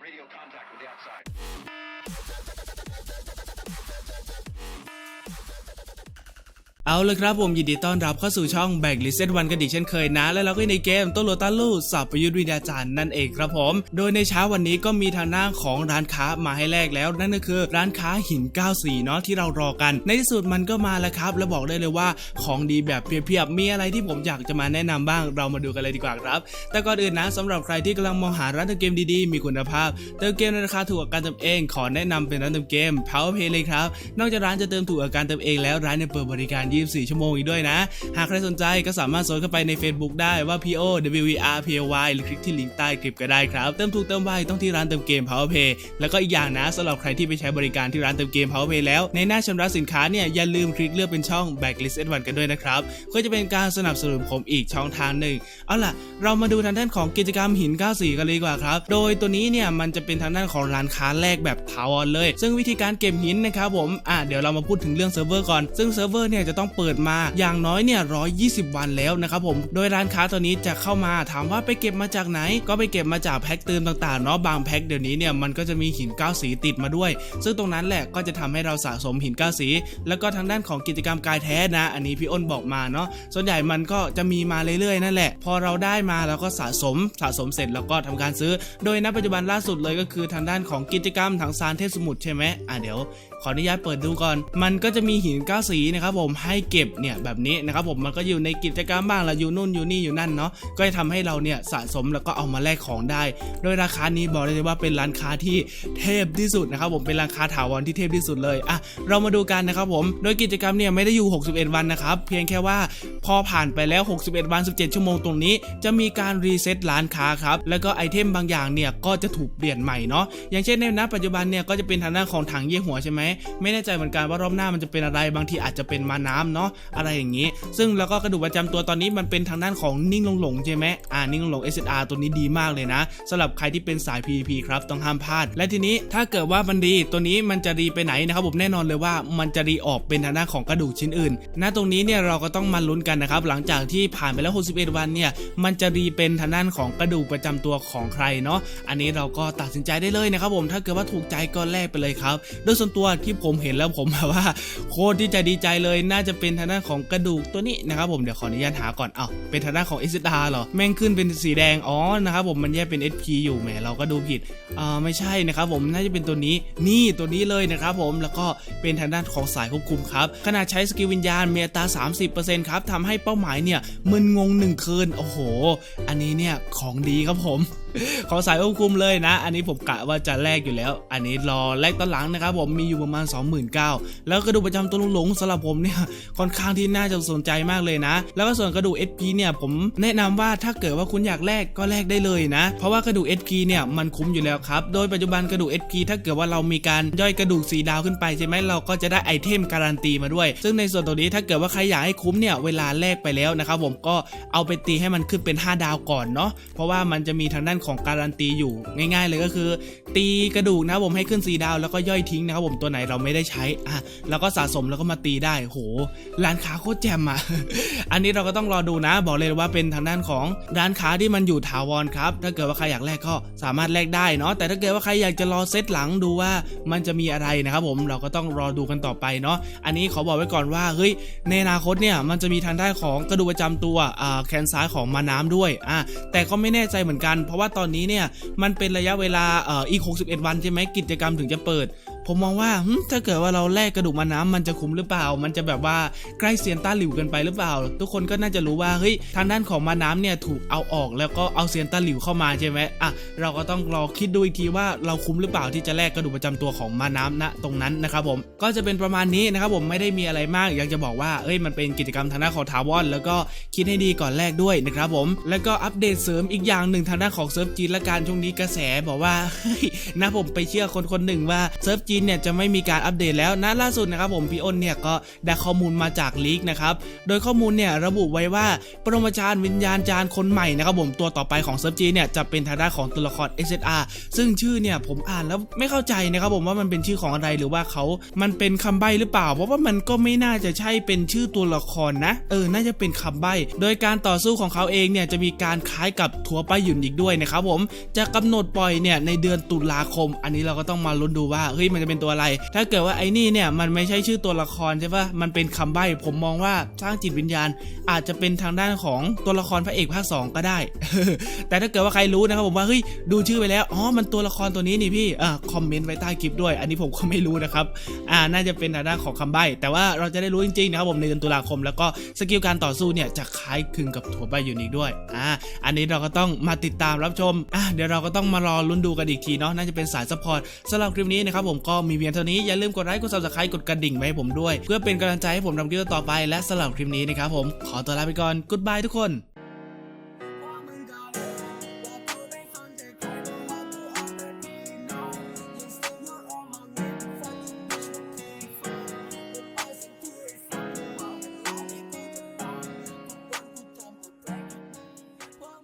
radio contact with the outside. เอาเลยครับผมยินดีต้อนรับเข้าสู่ช่องแบกลิเซนวันกันอีกเช่นเคยนะ และเราก็ในเกมโตโลตาลูสับประยุทธ์วิทยาจารย์นั่นเองครับผม โดยในเช้าวันนี้ก็มีทางหน้าของร้านค้ามาให้แลกแล้ว นั่นก็คือร้านค้าหิน94เนาะที่เรารอกัน ในที่สุดมันก็มาแล้วครับแล้วบอกได้เลยว่าของดีแบบเพียบๆมีอะไรที่ผมอยากจะมาแนะนำบ้าง เรามาดูกันเลยดีกว่าครับ แต่ก่อนอื่นนะสำหรับใครที่กำลังมองหาร้านเติมเกมดีๆมีคุณภาพเติมเกมในราคาถูกกว่าการเติมเอง ขอแนะนำเป็นร้านเติมเกม PowerPay เลยครับนอกจากร้านจะเติมถูกกว่าการเติมเองแล้วร้านยังเปิดบริการ24 ชั่วโมงอีกด้วยนะ หากใครสนใจก็สามารถโซนเข้าไปใน Facebook ได้ว่า PO WVR PY หรือคลิกที่ลิงก์ใต้คลิปก็ได้ครับ เติมถูกเติมไวต้องที่ร้านเติมเกม PowerPay แล้วก็อีกอย่างนะสำหรับใครที่ไปใช้บริการที่ร้านเติมเกม PowerPay แล้วในหน้าชำระสินค้าเนี่ยอย่าลืมคลิกเลือกเป็นช่อง Backlist N1 กันด้วยนะครับก็จะเป็นการสนับสนุนผมอีกช่องทางหนึ่งเอาล่ะ เรามาดูทางด้านของกิจกรรมหิน 94 กันเลยดีกว่าครับ โดยตัวนี้เนี่ยมันจะเป็นทางด้านของร้านค้าแรกแบบถาวรเลย ซึ่งวิธีการเก็บหินนะครับผมอะเดี๋ยวเรามาพูดถึงเรื่องเซิร์ฟเวอร์ก่อนซึ่งเซิร์ฟเวอร์เนี่ยจะต้อง้องเปิดมาอย่างน้อยเนี่ย120วันแล้วนะครับผม โดยร้านค้าตัวนี้จะเข้ามาถามว่าไปเก็บมาจากไหน ก็ไปเก็บมาจากแพ็คเติมต่างๆเนาะบางแพ็คเดี๋ยวนี้เนี่ยมันก็จะมีหิน9สีติดมาด้วย ซึ่งตรงนั้นแหละก็จะทำให้เราสะสมหิน9สี แล้วก็ทางด้านของกิจกรรมกายแท้นะ อันนี้พี่อ้นบอกมาเนาะส่วนใหญ่มันก็จะมีมาเรื่อยๆนั่นแหละ พอเราได้มาเราก็สะสมสะสมเสร็จแล้วก็ทำการซื้อ โดยณปัจจุบันล่าสุดเลยก็คือทางด้านของกิจกรรมถังซานเทพสมุทรใช่ไหมอะเดี๋ยว ขออนุญาตเปิดดูก่อน มันก็จะมีหินเก้าสีนะครับผมให้เก็บเนี่ยแบบนี้นะครับผมมันก็อยู่ในกิจกรรมบ้างละอยู่นู่นอยู่นี่อยู่นั่นเนาะก็จะทำให้เราเนี่ยสะสมแล้วก็เอามาแลกของได้ โดยราคานี้บอกเลยว่าเป็นร้านค้าที่เทพที่สุดนะครับผมเป็นร้านค้าถาวรที่เทพที่สุดเลยอะเรามาดูกันนะครับผมโดยกิจกรรมเนี่ยไม่ได้อยู่ 61 วันนะครับเพียงแค่ว่า พอผ่านไปแล้ว 61 วัน 17 ชั่วโมงตรงนี้ จะมีการรีเซ็ตร้านค้าครับ แล้วก็ไอเทมบางอย่างเนี่ยก็จะถูกเปลี่ยนใหม่เนาะ อย่างเช่นในณปัจจุบันเนี่ยก็จะเป็นทางด้านของถังเยี่ยหัวใช่ไหม ไม่แน่ใจเหมือนกันว่ารอบหน้ามันจะเป็นอะไร บางทีอาจจะเป็นมาน้ำเนาะ อะไรอย่างนี้ ซึ่งแล้วก็กระดูกประจำตัวตอนนี้มันเป็นทางด้านของนิ่งลงหลงใช่ไหมอ่า นิ่งลงหลง SSR ตัวนี้ดีมากเลยนะสำหรับใครที่เป็นสาย PVP ครับต้องห้ามพลาด และทีนี้ถ้าเกิดว่ามันดีตัวนี้มันจะดีไปไหนนะครับผมแน่นอนเลยว่ามันจะดีออกเป็นทางด้านของกระดูกชิ้นอื่นณตรงนี้เนี่ยเราก็ต้องมาลุ้นกันนะครับ หลังจากที่ผ่านไปแล้ว 61 วันเนี่ย มันจะรีเป็นทางด้านของกระดูกประจำตัวของใครเนาะ อันนี้เราก็ตัดสินใจได้เลยนะครับผม ถ้าเกิดว่าถูกใจก็แลกไปเลยครับ โดยส่วนตัวที่ผมเห็นแล้วผมแบบว่าโคตรที่จะดีใจเลย น่าจะเป็นทางด้านของกระดูกตัวนี้นะครับผม เดี๋ยวขออนุญาตหาก่อน เอ้าเป็นทางด้านของ s อ r เหรอ แม่งขึ้นเป็นสีแดง อ๋อ นะครับผมมันแยกเป็น SP อยู่ แหม เราก็ดูผิด อ่า ไม่ใช่นะครับผม น่าจะเป็นตัวนี้ นี่ตัวนี้เลยนะครับผม แล้วก็เป็นทางด้านของสายควบคุมครับ ขนาดใช้สกิลวิญญาณเมตา30%ครับทำให้เป้าหมายเนี่ยมึนงงหนึ่งคืนโอ้โห อันนี้เนี่ยของดีครับผม ขอสายควบคุมเลยนะ อันนี้ผมกะว่าจะแลกอยู่แล้ว อันนี้รอแลกตอนหลังนะครับผมมีอยู่ประมาณ 29,000แล้วกระดูกประจำตัวลุงหลงสำหรับผมเนี่ยค่อนข้างที่น่าจะสนใจมากเลยนะ แล้วก็ส่วนกระดูก SP เนี่ยผมแนะนำว่าถ้าเกิดว่าคุณอยากแลกก็แลกได้เลยนะ เพราะว่ากระดูก SP เนี่ยมันคุ้มอยู่แล้วครับ โดยปัจจุบันกระดูก SP ถ้าเกิดว่าเรามีการย่อยกระดูกสีดาวขึ้นไปใช่ไหมเราก็จะได้ไอเทมการันตีมาด้วย ซึ่งในส่วนตรงนี้ถ้าเกิดว่าใครอยากให้คุ้มเนี่ยเวลาแลกไปแล้วนะครับผมก็เอาไปตีให้มันขึ้นเป็น 5 ดาวก่อนเนาะเพราะว่ามันจะมีทางด้านของการันตีอยู่ง่าย ๆ เลยก็คือ ตีกระดูกนะผมให้ขึ้นสีดาวแล้วก็ย่อยทิ้งนะครับผมตัวไหนเราไม่ได้ใช้อะแล้วก็สะสมแล้วก็มาตีได้โหร้านค้าโคตรแจ่มอะอันนี้เราก็ต้องรอดูนะ บอกเลยว่าเป็นทางด้านของร้านค้าที่มันอยู่ถาวรครับถ้าเกิดว่าใครอยากแลกก็สามารถแลกได้เนาะแต่ถ้าเกิดว่าใครอยากจะรอเซตหลังดูว่ามันจะมีอะไรนะครับผมเราก็ต้องรอดูกันต่อไปเนาะอันนี้ขอบอกไว้ก่อนว่าเฮ้ยในอนาคตเนี่ยมันจะมีทางด้านของกระดูกประจำตัวอ่าแขนซ้ายของมาน้ำด้วยอะแต่ก็ไม่แน่ใจเหมือนกันเพราะว่าตอนนี้เนี่ยมันเป็นระยะเวลาเอ่ออีก 61 วันใช่ไหมกิจกรรมถึงจะเปิด ผมมองว่าถ้าเกิดว่าเราแลกกระดูกมาน้ำมันจะคุ้มหรือเปล่า มันจะแบบว่าใกล้เซียนต้าหลิวเกินไปหรือเปล่า ทุกคนก็น่าจะรู้ว่าเฮ้ยทางด้านของมาน้ำเนี่ยถูกเอาออกแล้วก็เอาเซียนต้าหลิวเข้ามาใช่ไหมอะเราก็ต้องรอคิดดูอีกทีว่าเราคุ้มหรือเปล่าที่จะแลกกระดูกประจำตัวของมาน้ำณตรงนั้นนะครับผมก็จะเป็นประมาณนี้นะครับผมไม่ได้มีอะไรมาก อยากจะบอกว่าเอ้ยมันเป็นกิจกรรมทางด้านของทาวอนแล้วก็คิดให้ดีก่อนแลกด้วยนะครับผมแล้วก็อัปเดตเสริมอีกอย่างหนึ่งทางด้านของเซิร์ฟจีนละกันช่วงนี้กระแสบอกว่าเฮ้ยนะผมไปเชื่อคนคนหนึ่งว่าเซิร์ฟจีนจีนเนี่ยจะไม่มีการอัปเดตแล้วนะล่าสุดนะครับผมพี่อ้นเนี่ยก็ได้ข้อมูลมาจากลีกนะครับโดยข้อมูลเนี่ยระบุไว้ว่าปรมาจารย์วิญญาณจารย์คนใหม่นะครับผมตัวต่อไปของเซิร์ฟจีนเนี่ยจะเป็นทางด้านของตัวละคร SSR ซึ่งชื่อเนี่ยผมอ่านแล้วไม่เข้าใจนะครับผมว่ามันเป็นชื่อของอะไรหรือว่าเขามันเป็นคำใบ้หรือเปล่า เพราะว่ามันก็ไม่น่าจะใช่เป็นชื่อตัวละครนะเออน่าจะเป็นคำใบ้ โดยการต่อสู้ของเขาเองเนี่ยจะมีการคล้ายกับทัวร์ป้าหยุ่นอีกด้วยนะครับผมจะกำหนดปล่อยเนี่ยในเดือนตุลาคม อันนี้เราก็ต้องมาลุ้นดูว่าเฮ้ยมันจะเป็นตัวอะไร ถ้าเกิดว่าไอ้นี่เนี่ยมันไม่ใช่ชื่อตัวละครใช่ปะมันเป็นคำใบ้ผมมองว่าสร้างจิตวิญญาณ อาจจะเป็นทางด้านของตัวละครพระเอกภาค2ก็ได้ แต่ถ้าเกิดว่าใครรู้นะครับผมว่าเฮ้ยดูชื่อไปแล้วอ๋อมันตัวละครตัวนี้นี่พี่อ่าคอมเมนต์ไว้ใต้คลิปด้วย อันนี้ผมก็ไม่รู้นะครับอ่าน่าจะเป็นทางด้านของคำใบ้แต่ว่าเราจะได้รู้จริงๆนะครับผมในเดือนตุลาคม แล้วก็สกิลการต่อสู้เนี่ยจะคล้ายคลึงกับถั่วใบยูนิคด้วยอ่าอันนี้เราก็ต้องมาติดตามรับชมอ่าเดี๋ยวเราก็ต้องมารอลุ้นดูกันอีกทีเนาะน่าจะเป็นสายซัพพอร์ตสำหรับคลิปนี้นะครับผมก็มีเพียงเท่านี้อย่าลืมกดไลค์กดซับสไครต์กดกระดิ่งไว้ให้ผมด้วย เพื่อเป็นกำลังใจให้ผมทำคลิปต่อไปและสำหรับคลิปนี้นะครับผมขอตัวลาไปก่อน goodbye ทุกคน